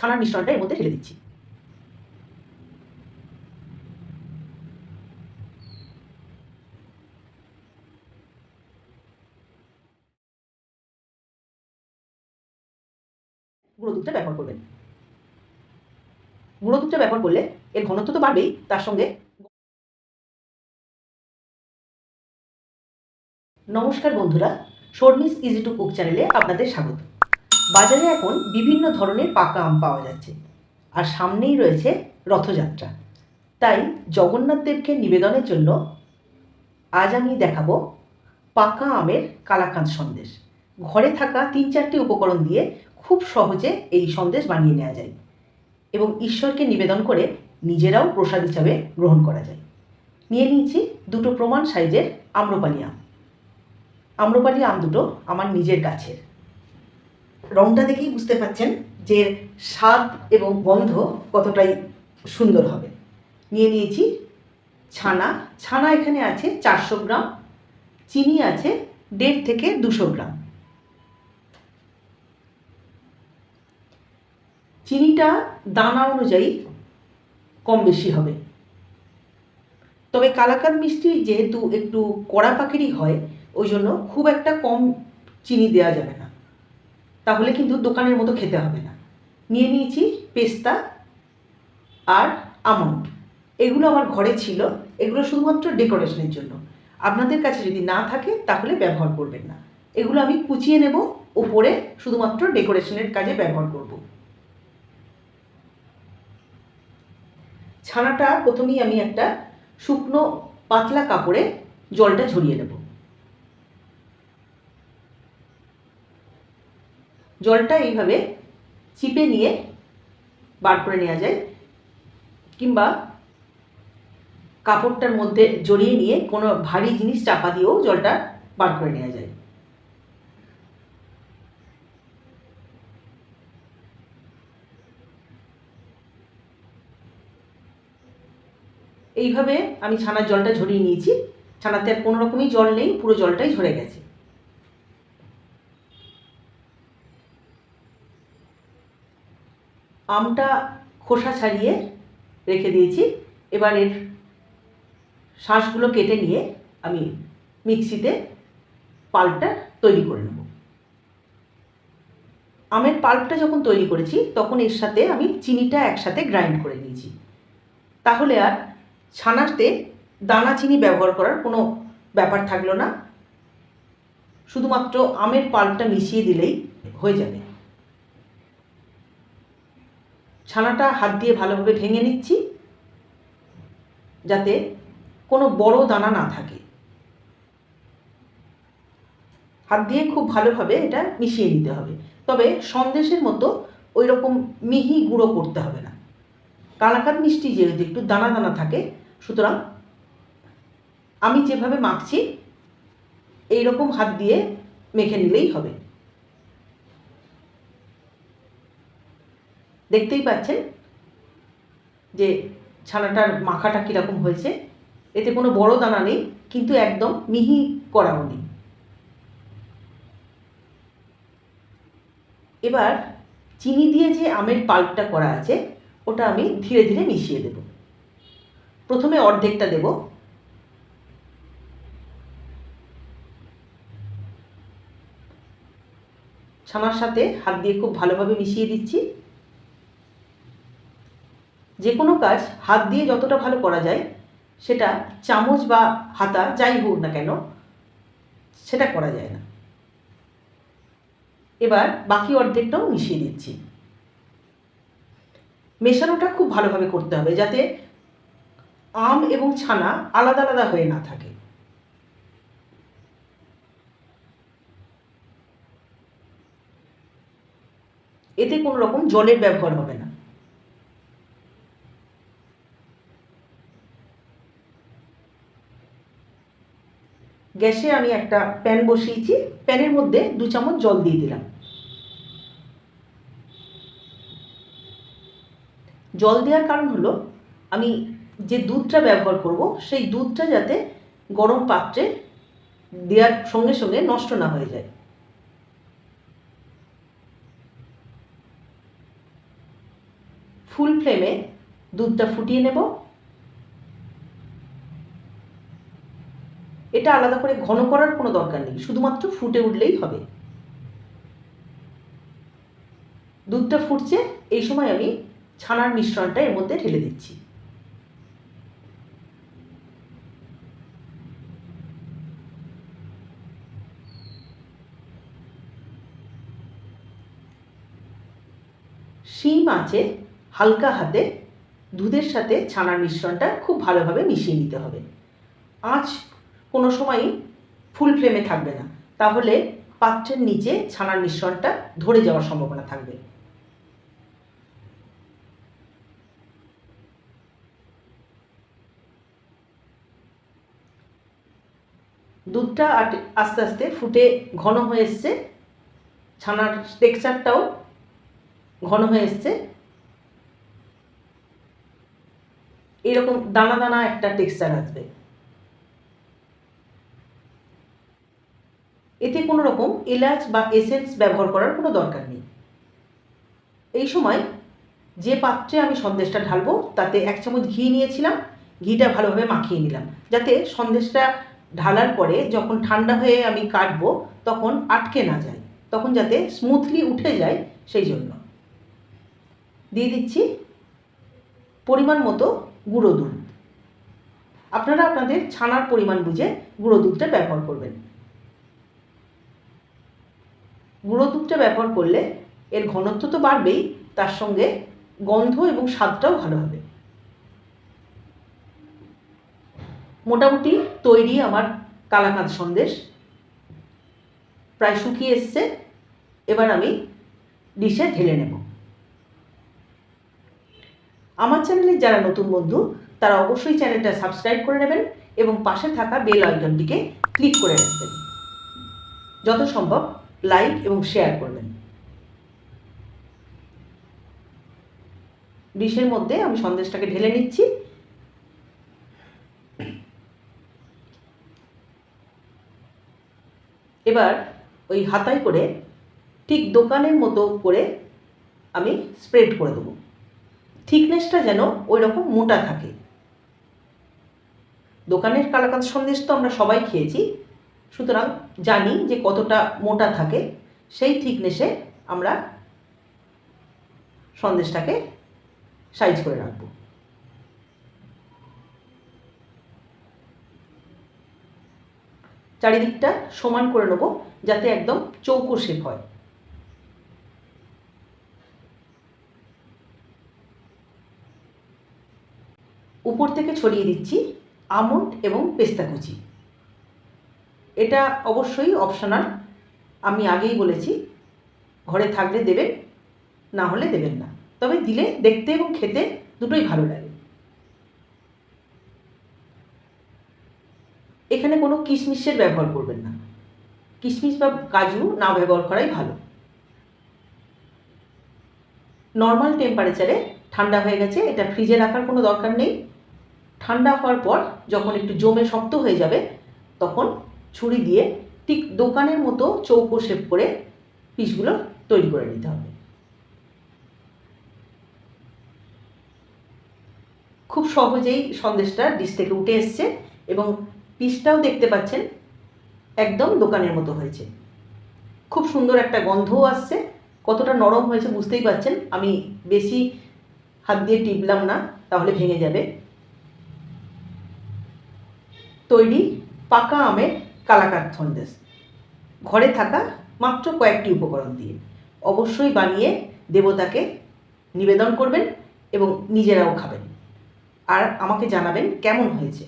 ছানার মিশ্রণটা এর মধ্যে ঢেলে দিচ্ছি। গুঁড়ো দুধটা ব্যবহার করবেন। গুঁড়ো দুধটা ব্যবহার করলে এর ঘনত্ব তো বাড়বেই, তার সঙ্গে নমস্কার বন্ধুরা, শর্মিস ইজি টু কুক চ্যানেলে আপনাদের স্বাগত। বাজারে এখন বিভিন্ন ধরনের পাকা আম পাওয়া যাচ্ছে আর সামনেই রয়েছে রথযাত্রা। তাই জগন্নাথ দেবকে নিবেদনের জন্য আজ আমি দেখাবো পাকা আমের কালাকাঁদ সন্দেশ। ঘরে থাকা তিন চারটি উপকরণ দিয়ে খুব সহজে এই সন্দেশ বানিয়ে নেওয়া যায় এবং ঈশ্বরকে নিবেদন করে নিজেরাও প্রসাদ হিসাবে গ্রহণ করা যায়। নিয়ে নিয়েছি দুটো প্রমাণ সাইজের আম্রপালি আম। আম্রপালি আম দুটো আমার নিজের গাছের। রংটা দেখেই বুঝতে পাচ্ছেন যে স্বাদ এবং গন্ধ কতটাই সুন্দর হবে। নিয়ে নিয়েছি ছানা। ছানা এখানে আছে চারশো গ্রাম, চিনি আছে দেড় থেকে দুশো গ্রাম। চিনিটা দানা অনুযায়ী কম বেশি হবে। তবে কালাকাদ মিষ্টি যেহেতু একটু কড়া পাখিরই হয়, ওই জন্য খুব একটা কম চিনি দেওয়া যাবে তাহলে কিন্তু দোকানের মতো খেতে হবে না। নিয়ে নিয়েছি পেস্তা আর আমন্ড। এগুলো আমার ঘরে ছিল। এগুলো শুধুমাত্র ডেকোরেশনের জন্য। আপনাদের কাছে যদি না থাকে, তাহলে ব্যবহার করবেন না। এগুলো আমি কুচিয়ে নেব। ওপরে শুধুমাত্র ডেকোরেশনের কাজে ব্যবহার করব। ছানাটা প্রথমেই আমি একটা শুকনো, পাতলা কাপড়ে জলটা ঝরিয়ে নেব। জলটা এইভাবে চিপে নিয়ে বার করে নেওয়া যায়, কিংবা কাপড়টার মধ্যে জড়িয়ে নিয়ে কোনো ভারী জিনিস চাপা দিয়েও জলটা বার করে নেওয়া যায়। এইভাবে আমি ছানার জলটা ঝরিয়ে নিয়েছি, ছানাতে আর কোনো রকমই জল নেই, পুরো জলটাই ঝরে গেছে। আমটা খোসা ছাড়িয়ে রেখে দিয়েছি। এবার এর শাঁসগুলো কেটে নিয়ে আমি মিক্সিতে পাল্পটা তৈরি করে নেব। আমের পাল্পটা যখন তৈরি করেছি, তখন এর সাথে আমি চিনিটা একসাথে গ্রাইন্ড করে নিয়েছি। তাহলে আর ছানাতে দানা চিনি ব্যবহার করার কোনো ব্যাপার থাকল না। শুধুমাত্র আমের পাল্পটা মিশিয়ে দিলেই হয়ে যাবে। ছানাটা হাত দিয়ে ভালোভাবে ভেঙে নিচ্ছি, যাতে কোনো বড় দানা না থাকে। হাত দিয়ে খুব ভালোভাবে এটা মিশিয়ে নিতে হবে। তবে সন্দেশের মতো ওই রকম মিহি গুঁড়ো করতে হবে না। কালাকাত মিষ্টি যেহেতু একটু দানা দানা থাকে, সুতরাং আমি যেভাবে মাখছি এই রকম হাত দিয়ে মেখে নিলেই হবে। দেখতেই পাচ্ছেন যে ছানাটার মাখাটা কীরকম হয়েছে। এতে কোনো বড় দানা নেই, কিন্তু একদম মিহি করাও নেই এবার চিনি দিয়ে যে আমের পাল্পটা করা আছে, ওটা আমি ধীরে ধীরে মিশিয়ে দেব। প্রথমে অর্ধেকটা দেব। ছানার সাথে হাত দিয়ে খুব ভালোভাবে মিশিয়ে দিচ্ছি। যে কোনো কাজ হাত দিয়ে যতটা ভালো করা যায়, সেটা চামচ বা হাতা যাই হোক না কেন, সেটা করা যায় না। এবার বাকি অর্ধেকটাও মিশিয়ে দিচ্ছি। মেশানোটা খুব ভালোভাবে করতে হবে যাতে আম এবং ছানা আলাদা আলাদা হয়ে না থাকে। এতে কোনো রকম জলের ব্যবহার হবে না। গ্যাসে আমি একটা প্যান বসিয়েছি, প্যানের মধ্যে দু চামচ জল দিয়ে দিলাম। জল দেওয়ার কারণ হলো, আমি যে দুধটা ব্যবহার করব, সেই দুধটা যাতে গরম পাত্রে দেওয়ার সঙ্গে সঙ্গে নষ্ট না হয়ে যায়। ফুল ফ্লেমে দুধটা ফুটিয়ে নেব। এটা আলাদা করে ঘন করার কোনো দরকার নেই, শুধুমাত্র ফুটে উঠলেই হবে। দুধটা ফুটছে, এই সময় আমি ছানার মিশ্রণটা এর মধ্যে ঢেলে দিচ্ছি। শিম আছে, হালকা হাতে দুধের সাথে ছানার মিশ্রণটা খুব ভালোভাবে মিশিয়ে নিতে হবে। আঁচ কোনো সময়ই ফুল ফ্লেমে থাকবে না। তাহলে পাত্রের নিচে ছানার মিশ্রণটা ধরে যাওয়ার সম্ভাবনা থাকবে। দুধটা আস্তে আস্তে ফুটে ঘন হয়ে এসছে। ছানার টেক্সচারটাও ঘন হয়ে এসছে। এরকম দানা দানা একটা টেক্সচার আসবে। এতে কোনো রকম এলাচ বা এসেন্স ব্যবহার করার কোনো দরকার নেই। এই সময় যে পাত্রে আমি সন্দেশটা ঢালবো, তাতে এক চামচ ঘি নিয়েছিলাম, ঘিটা ভালোভাবে মাখিয়ে নিলাম। যাতে সন্দেশটা ঢালার পরে যখন ঠান্ডা হয়ে আমি কাটবো, তখন আটকে না যায়, তখন যাতে স্মুথলি উঠে যায় সেই জন্য। দিয়ে দিচ্ছি পরিমাণ মতো গুঁড়ো দুধ। আপনারা আপনাদের ছানার পরিমাণ বুঝে গুঁড়ো দুধটা ব্যবহার করবেন। গুঁড়ো দুধটা ব্যবহার করলে এর ঘনত্ব তো বাড়বেই, তার সঙ্গে গন্ধ এবং স্বাদটাও ভালো হবে। মোটামুটি তৈরি আমার কালাকাঁদ সন্দেশ। প্রায় শুকিয়ে এসছে, এবার আমি ডিশে ঢেলে নেব। আমার চ্যানেলে যারা নতুন বন্ধু, তারা অবশ্যই চ্যানেলটা সাবস্ক্রাইব করে নেবেন এবং পাশে থাকা বেল আইকনটিকে ক্লিক করে রাখবেন। যত সম্ভব লাইক এবং শেয়ার করবেন। ডিশের মধ্যে আমি সন্দেশটাকে ঢেলে নিচ্ছি। এবার ওই হাতায় করে ঠিক দোকানের মতো করে আমি স্প্রেড করে দেবো। থিকনেসটা যেন ওই রকম মোটা থাকে। দোকানের কালাকাঁদ সন্দেশ তো আমরা সবাই খেয়েছি, সুতরাং জানি যে কতটা মোটা থাকে, সেই থিকনেসে আমরা সন্দেশটাকে সাইজ করে রাখব। চারিদিকটা সমান করে নেব যাতে একদম চৌকো শেপ হয়। উপর থেকে ছড়িয়ে দিচ্ছি আমন্ড এবং পেস্তা কুচি। এটা অবশ্যই অপশনাল আমি আগেই বলেছি, ঘরে থাকলে দেবেন, না হলে দেবেন না। তবে দিলে দেখতে এবং খেতে দুটোই ভালো লাগে। এখানে কোনো কিশমিশের ব্যবহার করবেন না। কিশমিশ বা কাজু না ব্যবহার করাই ভালো। নর্মাল টেম্পারেচারে ঠান্ডা হয়ে গেছে, এটা ফ্রিজে রাখার কোনো দরকার নেই। ঠান্ডা হওয়ার পর যখন একটু জমে শক্ত হয়ে যাবে, তখন ছুরি দিয়ে ঠিক দোকানের মতো চৌকো শেপ করে পিসগুলো তৈরি করে নিতে হবে। খুব সহজেই সন্দেশটা ডিশ থেকে উঠে এসছে এবং পিসটাও দেখতে পাচ্ছেন, একদম দোকানের মতো হয়েছে। খুব সুন্দর একটা গন্ধও আসছে, কতটা নরম হয়েছে বুঝতেই পাচ্ছেন, আমি বেশি হাত দিয়ে টিপলাম না, তাহলে ভেঙে যাবে। তৈরি পাকা আমের কালাকাত সন্দেশ ঘরে থাকা মাত্র কয়েকটি উপকরণ দিয়ে অবশ্যই বানিয়ে দেবতাকে নিবেদন করবেন এবং নিজেরাও খাবেন। আর আমাকে জানাবেন কেমন হয়েছে।